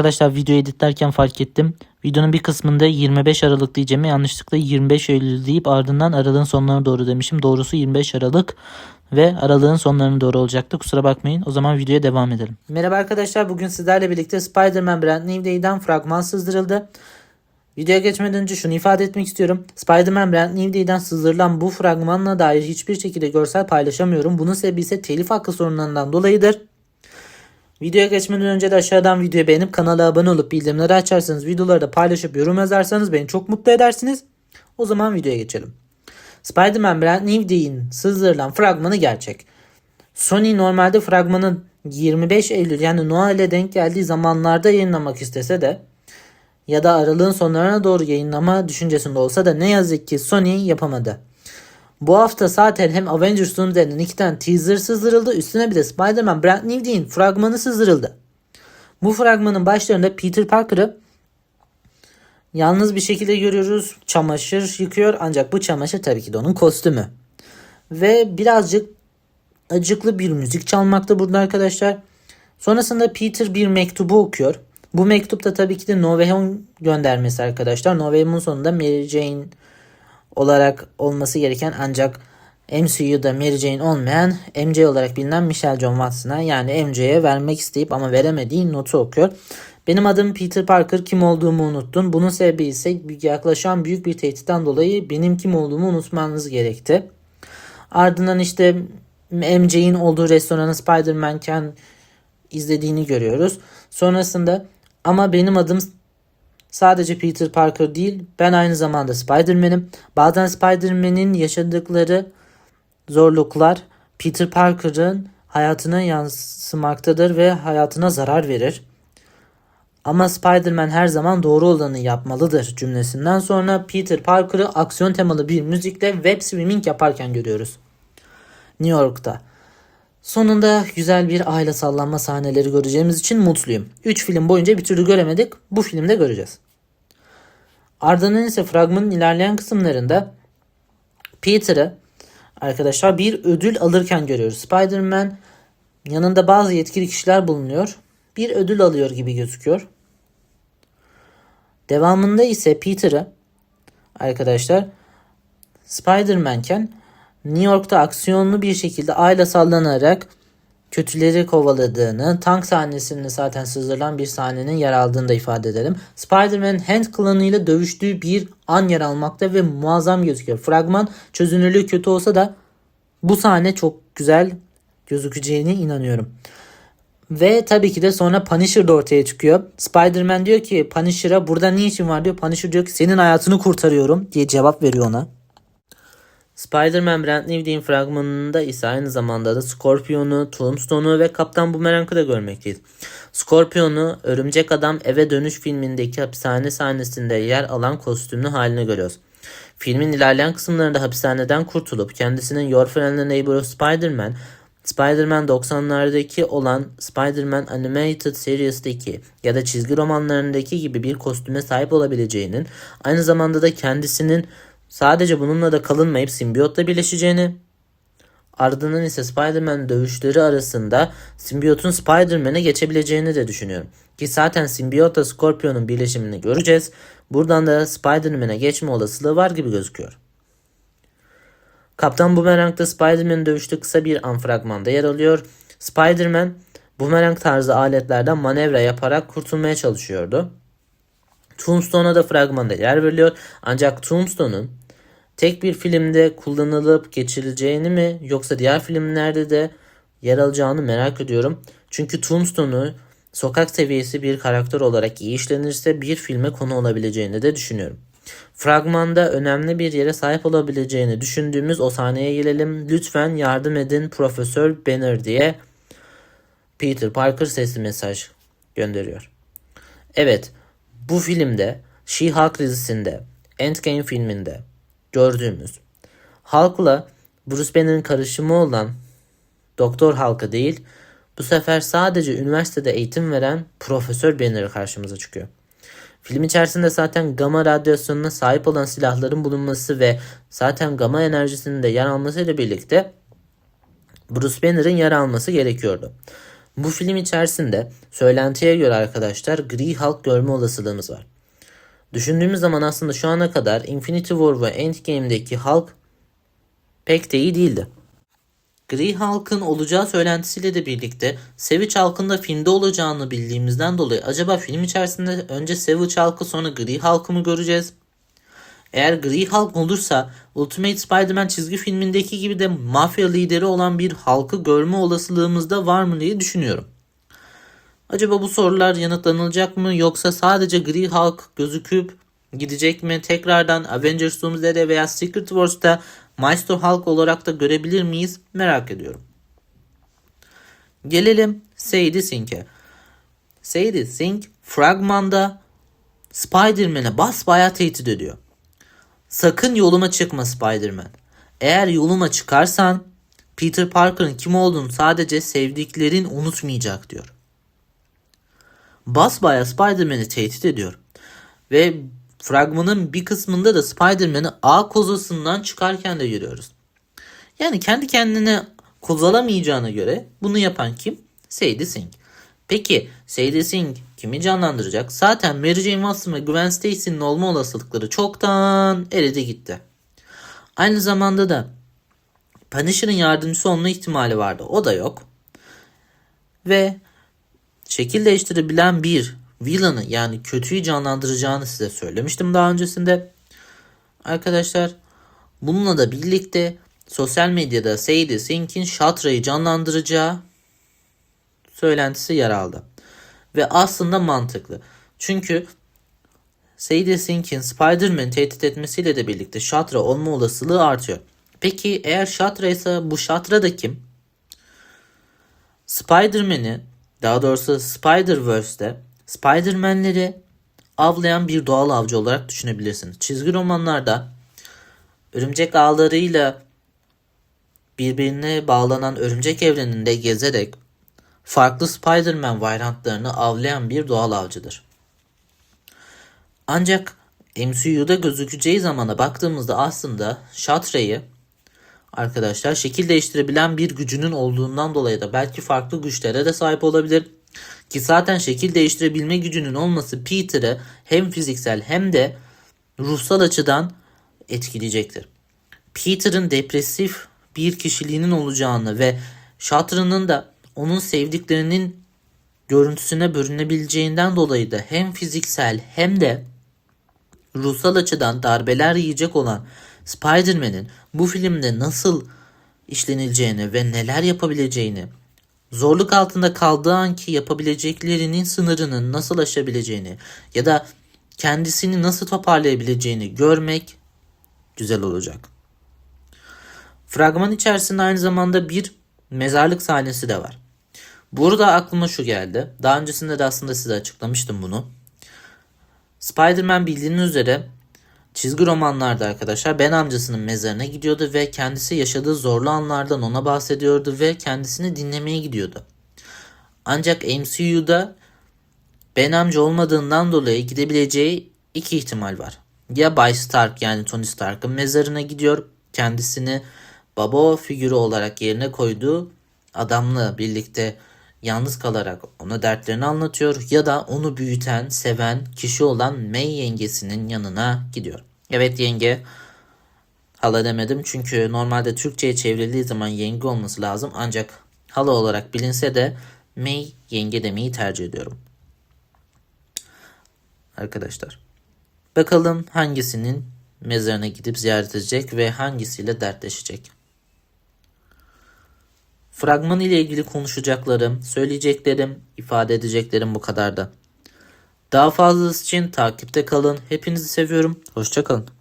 Arkadaşlar video editlerken fark ettim. Videonun bir kısmında 25 Aralık diyeceğimi yanlışlıkla 25 Eylül deyip ardından aralığın sonlarına doğru demişim. Doğrusu 25 Aralık ve aralığın sonlarına doğru olacaktı. Kusura bakmayın. O zaman videoya devam edelim. Merhaba arkadaşlar. Bugün sizlerle birlikte Spider-Man Brand New Day'den fragman sızdırıldı. Videoya geçmeden önce şunu ifade etmek istiyorum. Spider-Man Brand New Day'den sızdırılan bu fragmanla dair hiçbir şekilde görsel paylaşamıyorum. Bunun sebebi ise telif hakkı sorunlarından dolayıdır. Videoya geçmeden önce de aşağıdan videoyu beğenip kanala abone olup bildirimleri açarsanız videoları da paylaşıp yorum yazarsanız beni çok mutlu edersiniz. O zaman videoya geçelim. Spider-Man Brand New Day'in sızdırılan fragmanı gerçek. Sony normalde fragmanı 25 Eylül yani Noel'e denk geldiği zamanlarda yayınlamak istese de ya da aralığın sonlarına doğru yayınlama düşüncesinde olsa da ne yazık ki Sony yapamadı. Bu hafta zaten hem Avengers'un denen iki tane teaser sızdırıldı. Üstüne bir de Spider-Man Brand New Day'in fragmanı sızdırıldı. Bu fragmanın başlarında Peter Parker'ı yalnız bir şekilde görüyoruz. Çamaşır yıkıyor ancak bu çamaşır tabii ki de onun kostümü. Ve birazcık acıklı bir müzik çalmakta burada arkadaşlar. Sonrasında Peter bir mektubu okuyor. Bu mektupta tabii ki de No Way Home göndermesi arkadaşlar. No Way Home'un sonunda Mary Jane olarak olması gereken ancak MCU'da Mary Jane olmayan MJ olarak bilinen Michelle John Watson'a yani MJ'ye vermek isteyip ama veremediği notu okuyor. Benim adım Peter Parker kim olduğumu unuttun. Bunun sebebi ise yaklaşan büyük bir tehditten dolayı benim kim olduğumu unutmanız gerekti. Ardından işte MJ'in olduğu restoranı Spider-Man'ken izlediğini görüyoruz. Sonrasında ama benim adım sadece Peter Parker değil ben aynı zamanda Spider-Man'im. Bazen Spider-Man'in yaşadıkları zorluklar Peter Parker'ın hayatına yansımaktadır ve hayatına zarar verir. Ama Spider-Man her zaman doğru olanı yapmalıdır cümlesinden sonra Peter Parker'ı aksiyon temalı bir müzikle web streaming yaparken görüyoruz. New York'ta. Sonunda güzel bir aile sallanma sahneleri göreceğimiz için mutluyum. 3 film boyunca bir türlü göremedik. Bu filmde göreceğiz. Ardından ise fragmanın ilerleyen kısımlarında Peter'ı arkadaşlar bir ödül alırken görüyoruz. Spider-Man yanında bazı yetkili kişiler bulunuyor. Bir ödül alıyor gibi gözüküyor. Devamında ise Peter'ı arkadaşlar Spider-Man'ken New York'ta aksiyonlu bir şekilde aile sallanarak kötüleri kovaladığını, tank sahnesinin zaten sızdırılan bir sahnenin yer aldığını da ifade edelim. Spider-Man Hand klanıyla dövüştüğü bir an yer almakta ve muazzam gözüküyor. Fragman çözünürlüğü kötü olsa da bu sahne çok güzel gözükeceğine inanıyorum. Ve tabii ki de sonra Punisher de ortaya çıkıyor. Spider-Man diyor ki Punisher'a burada ne için var diyor. Punisher diyor ki senin hayatını kurtarıyorum diye cevap veriyor ona. Spider-Man Brand New Day'in fragmanında ise aynı zamanda da Scorpion'u, Tombstone'u ve Kaptan Boomerang'ı da görmekteyiz. Scorpion'u Örümcek Adam Eve Dönüş filmindeki hapishane sahnesinde yer alan kostümlü halini görüyoruz. Filmin ilerleyen kısımlarında hapishaneden kurtulup kendisinin Your Friendly Neighbor Spider-Man, Spider-Man 90'lardaki olan Spider-Man Animated Series'deki ya da çizgi romanlarındaki gibi bir kostüme sahip olabileceğinin, aynı zamanda da kendisinin Sadece bununla da kalınmayıp simbiyotla birleşeceğini, ardından ise Spider-Man dövüşleri arasında simbiyotun Spider-Man'e geçebileceğini de düşünüyorum. Ki zaten simbiyotla Scorpion'un birleşimini göreceğiz. Buradan da Spider-Man'e geçme olasılığı var gibi gözüküyor. Kaptan Boomerang'da Spider-Man'in dövüştüğü kısa bir an fragmanda yer alıyor. Spider-Man Boomerang tarzı aletlerden manevra yaparak kurtulmaya çalışıyordu. Tombstone'a da fragmanda yer veriliyor. Ancak Tombstone'un tek bir filmde kullanılıp geçirileceğini mi yoksa diğer filmlerde de yer alacağını merak ediyorum. Çünkü Tombstone'u sokak seviyesi bir karakter olarak iyi işlenirse bir filme konu olabileceğini de düşünüyorum. Fragmanda önemli bir yere sahip olabileceğini düşündüğümüz o sahneye gelelim. Lütfen yardım edin Profesör Banner diye Peter Parker sesli mesaj gönderiyor. Evet bu filmde She-Hulk dizisinde Endgame filminde gördüğümüz Hulk'la Bruce Banner'ın karışımı olan Doktor Hulk'a değil bu sefer sadece üniversitede eğitim veren Profesör Banner karşımıza çıkıyor. Film içerisinde zaten gamma radyasyonuna sahip olan silahların bulunması ve zaten gamma enerjisinin de yer almasıyla birlikte Bruce Banner'ın yer alması gerekiyordu. Bu film içerisinde söylentiye göre arkadaşlar gri Hulk görme olasılığımız var. Düşündüğümüz zaman aslında şu ana kadar Infinity War ve Endgame'deki Hulk pek de iyi değildi. Gri Hulk'ın olacağı söylentisiyle de birlikte Savage Hulk'ın da filmde olacağını bildiğimizden dolayı acaba film içerisinde önce Savage Hulk'ı sonra Gri Hulk'ı mı göreceğiz? Eğer Gri Hulk olursa Ultimate Spider-Man çizgi filmindeki gibi de mafya lideri olan bir Hulk'ı görme olasılığımız da var mı diye düşünüyorum. Acaba bu sorular yanıtlanılacak mı yoksa sadece Gri Hulk gözüküp gidecek mi? Tekrardan Avengers Doomsday veya Secret Wars'ta Maestro Hulk olarak da görebilir miyiz? Merak ediyorum. Gelelim Sadie Sink'e. Sadie Sink fragmanda Spider-Man'e basbayağı tehdit ediyor. Sakın yoluma çıkma Spider-Man. Eğer yoluma çıkarsan Peter Parker'ın kim olduğunu sadece sevdiklerin unutmayacak diyor. Basbaya Spider-Man'i tehdit ediyor. Ve fragmanın bir kısmında da Spider-Man'i ağ kozasından çıkarken de görüyoruz. Yani kendi kendine kozalamayacağına göre bunu yapan kim? Sadie Sink. Peki Sadie Sink kimi canlandıracak? Zaten Mary Jane Watson ve Gwen Stacy'nin olma olasılıkları çoktan eridi gitti. Aynı zamanda da Punisher'ın yardımcısı olma ihtimali vardı. O da yok. Ve şekil değiştirebilen bir villain'ı yani kötüyü canlandıracağını size söylemiştim daha öncesinde. Arkadaşlar bununla da birlikte sosyal medyada Sadie Sink'in Shatra'yı canlandıracağı söylentisi yer aldı. Ve aslında mantıklı. Çünkü Sadie Sink'in Spider-Man'i tehdit etmesiyle de birlikte Shatra olma olasılığı artıyor. Peki eğer Shatra ise bu Shatra da kim? Spider-Man'i daha doğrusu Spider-Verse'de Spider-Man'leri avlayan bir doğal avcı olarak düşünebilirsiniz. Çizgi romanlarda örümcek ağlarıyla birbirine bağlanan örümcek evreninde gezerek farklı Spider-Man varyantlarını avlayan bir doğal avcıdır. Ancak MCU'da gözükeceği zamana baktığımızda aslında Shatra'yı arkadaşlar şekil değiştirebilen bir gücünün olduğundan dolayı da belki farklı güçlere de sahip olabilir. Ki zaten şekil değiştirebilme gücünün olması Peter'ı hem fiziksel hem de ruhsal açıdan etkileyecektir. Peter'ın depresif bir kişiliğinin olacağını ve Shatra'nın da onun sevdiklerinin görüntüsüne bürünebileceğinden dolayı da hem fiziksel hem de ruhsal açıdan darbeler yiyecek olan Spider-Man'in bu filmde nasıl işlenileceğini ve neler yapabileceğini, zorluk altında kaldığı anki yapabileceklerinin sınırının nasıl aşabileceğini ya da kendisini nasıl toparlayabileceğini görmek güzel olacak. Fragman içerisinde aynı zamanda bir mezarlık sahnesi de var. Burada aklıma şu geldi. Daha öncesinde de aslında size açıklamıştım bunu. Spider-Man bildiğiniz üzere çizgi romanlarda arkadaşlar Ben amcasının mezarına gidiyordu ve kendisi yaşadığı zorlu anlardan ona bahsediyordu ve kendisini dinlemeye gidiyordu. Ancak MCU'da Ben amca olmadığından dolayı gidebileceği iki ihtimal var. Ya Bay Stark yani Tony Stark'ın mezarına gidiyor kendisini baba figürü olarak yerine koyduğu adamla birlikte yalnız kalarak ona dertlerini anlatıyor ya da onu büyüten, seven kişi olan May yengesinin yanına gidiyor. Evet yenge hala demedim çünkü normalde Türkçe'ye çevrildiği zaman yenge olması lazım ancak hala olarak bilinse de May yenge demeyi tercih ediyorum. Arkadaşlar bakalım hangisinin mezarına gidip ziyaret edecek ve hangisiyle dertleşecek. Fragman ile ilgili konuşacaklarım, söyleyeceklerim, ifade edeceklerim bu kadardı. Daha fazlası için takipte kalın. Hepinizi seviyorum. Hoşçakalın.